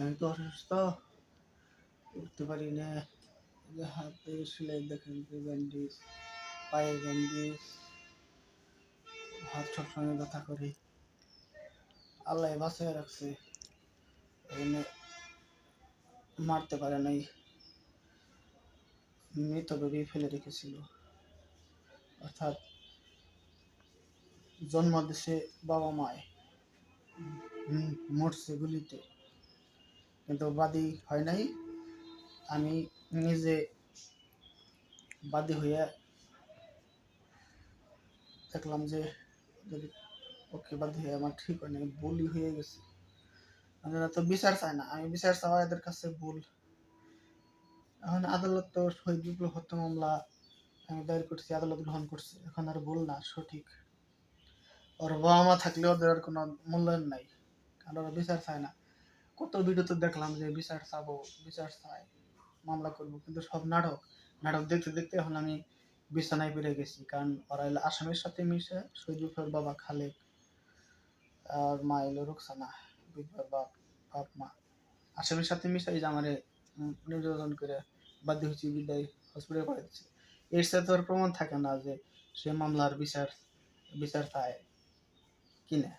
আমি তো অসুস্থ। উঠতে পারি না। হাতে সেলাই দেখেন ব্যান্ডেজ পায়ে ব্যান্ডেজ, হাত সবসময় ব্যথা করে। আল্লাহ বাঁচিয়ে রাখছে। মারতে পারে নাই। মৃত বেবি ফেলে রেখেছিল। অর্থাৎ জন্ম দিছে বাবা মায় মরছে গুলিতে। কিন্তু বাদী হয় নাই। আমি নিজে বাদী হয়ে দেখলাম যে যদি ওকে বাদী হয়ে আমার ঠিক হয় নাই ভুলই হয়ে গেছে। আপনারা তো বিচার চায় না, আমি বিচার চাওয়া এদের কাছে ভুল। এখন আদালত তো শহীদ বিপ্লব হত্যা মামলা আমি দায়ের করছি, আদালত গ্রহণ করছে। এখন আর ভুল না, সঠিক। ওর বাবা মা থাকলে ওদের আর কোনো মূল্যায়ন নাই, কারণ ওরা বিচার চায় না। কত ভিডিওতে দেখলাম যে বিচার চাবো, বিচার চাই, মামলা করব, কিন্তু সব নাটক নাটক দেখতে দেখতে এখন আমি বিছানায় পেরে গেছি। কারণ ওরা এলো আসামের সাথে মিশে বিপ্লবের বাবা, খালেক, আর মা এলো রুকসানা বিপ্লবের বাপ বাপ, মা। আসামের সাথে মিশে এই যে আমারে নির্যাতন করে বাধ্য হয়েছি, বিদায় হসপিটালে দিচ্ছে এর সাথে প্রমাণ থাকে না যে সে মামলার বিচার বিচার চায় কিনা।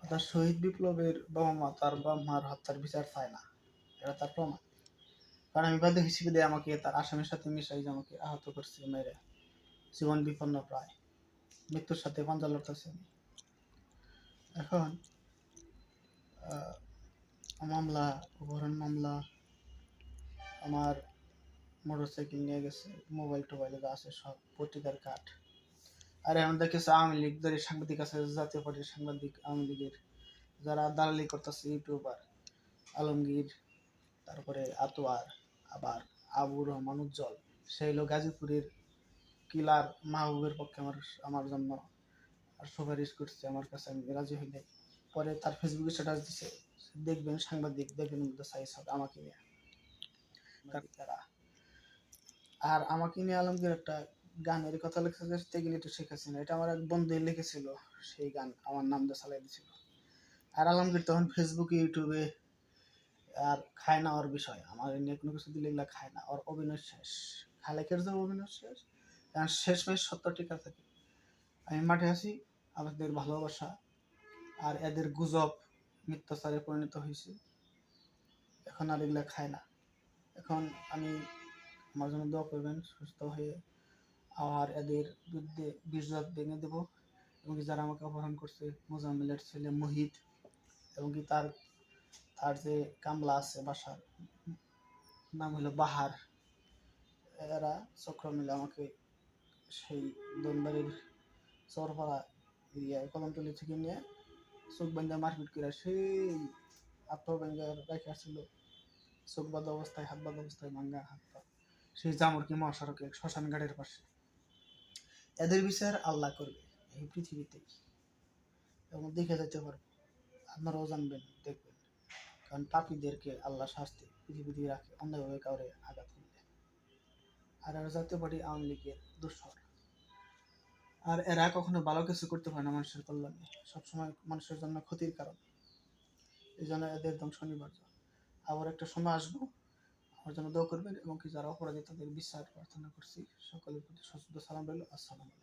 অর্থাৎ শহীদ বিপ্লবের বাবা মা তার বাবা মার হত্যার বিচার চায় না। এটা তার প্রমাণ। কারণ আমি বাধ্য হিসেবে দিয়ে আমাকে তার আসামের সাথে মিশাই আমাকে আহত করছে, মেরে। জীবন বিপন্ন প্রায়। মৃত্যুর সাথে পাঞ্জা লড়তেছে। এখন মামলা, অপহরণ মামলা, আমার মোটরসাইকেল নিয়ে গেছে মোবাইল টোবাইল যা আছে সব, পত্রিকার কাঠ। আর এখন দেখেছে আওয়ামী লীগদের সাংবাদিক আছে, জাতীয় পার্টির সাংবাদিক আওয়ামী লীগের, যারা দালালি করতেছে ইউটিউবার, আলমগীর, তারপরে আতোয়ার, আবার আবু রহমান উজ্জ্বল, সেই হলো গাজীপুরের কিলার মাহবুবের পক্ষে আমার আমার জন্য আর সুপারিশ করছে, আমার কাছে আমি রাজি হইলে পরে তার ফেসবুকে স্ট্যাটাস দিছে দেখবেন সাংবাদিক, দেখবেন সাইজ হবে আমাকে নিয়ে। তারা আর আমাকে নিয়ে আলমগীর একটা গানের কথা লিখেছে যে তেগিনি তো শেখাচ্ছি না এটা আমার এক বন্ধু লিখেছিল, সেই গান আমার নাম দিয়ে চালাই দিছিল। আর আলমগীর তখন ফেসবুকে ইউটিউবে আর খায় না ওর বিষয়। আমার এ নিয়ে কোনো কিছু দিলে এগুলা খায় না। ওর অভিনয় শেষ। খালেকের যে অভিনয় শেষ কারণ শেষ মেশ সত্য টিকা থাকে আমি মাঠে আছি আমাদের ভালোবাসা, আর এদের গুজব মিথ্যাচারে পরিণত হয়েছে। এখন আর এগুলা খায় না। এখন আমি আমার জন্য দোয়া করবেন, সুস্থ হয়ে আর এদের বিরুদ্ধে বীরজাত ভেঙে দেব। এবং যারা আমাকে অপহরণ করছে, মোজাম্মেলের ছেলে মোহিত এবং কি তার তার যে কামলা আছে বাসার, নাম হলো বাহার, এরা চক্র মিলে আমাকে সেই দনবাড়ির চরপাড়া এরিয়ায় কদমতলি থেকে নিয়ে চোখ বান্ধা মারপিট করে সেই আত্মব্যঙ্গা রেখে আসছিল। চোখ বাঁধা অবস্থায়, হাত বাঁধা অবস্থায়, ভাঙ্গা হাত পা। সেই জামরকি মহাসড়কে শ্মশান ঘাটের পাশে। এদের বিচার আল্লাহ করবে, এই পৃথিবীতে। এবং দেখে যেতে পারব আপনারাও জানবেন, দেখবেন। কারণ পাপীদেরকে আল্লাহ শাস্তি পৃথিবীতে রাখে অন্যভাবে কাউরে আঘাত করলে। আর এরা জাতীয় পার্টি আওয়ামী লীগের দুঃসর আর এরা কখনো ভালো কিছু করতে পারে না মানুষের কল্যাণে। সবসময় মানুষের জন্য ক্ষতির কারণ। এই জন্য এদের ধ্বংস অনিবার্য। আবার একটা সময় আসব আমার জন্য দোয়া করবেন এবং কি যারা অপরাধী তাদের বিচার প্রার্থনা করছি, সকলের প্রতি সশ্রদ্ধ সালাম রইল। আসসালামু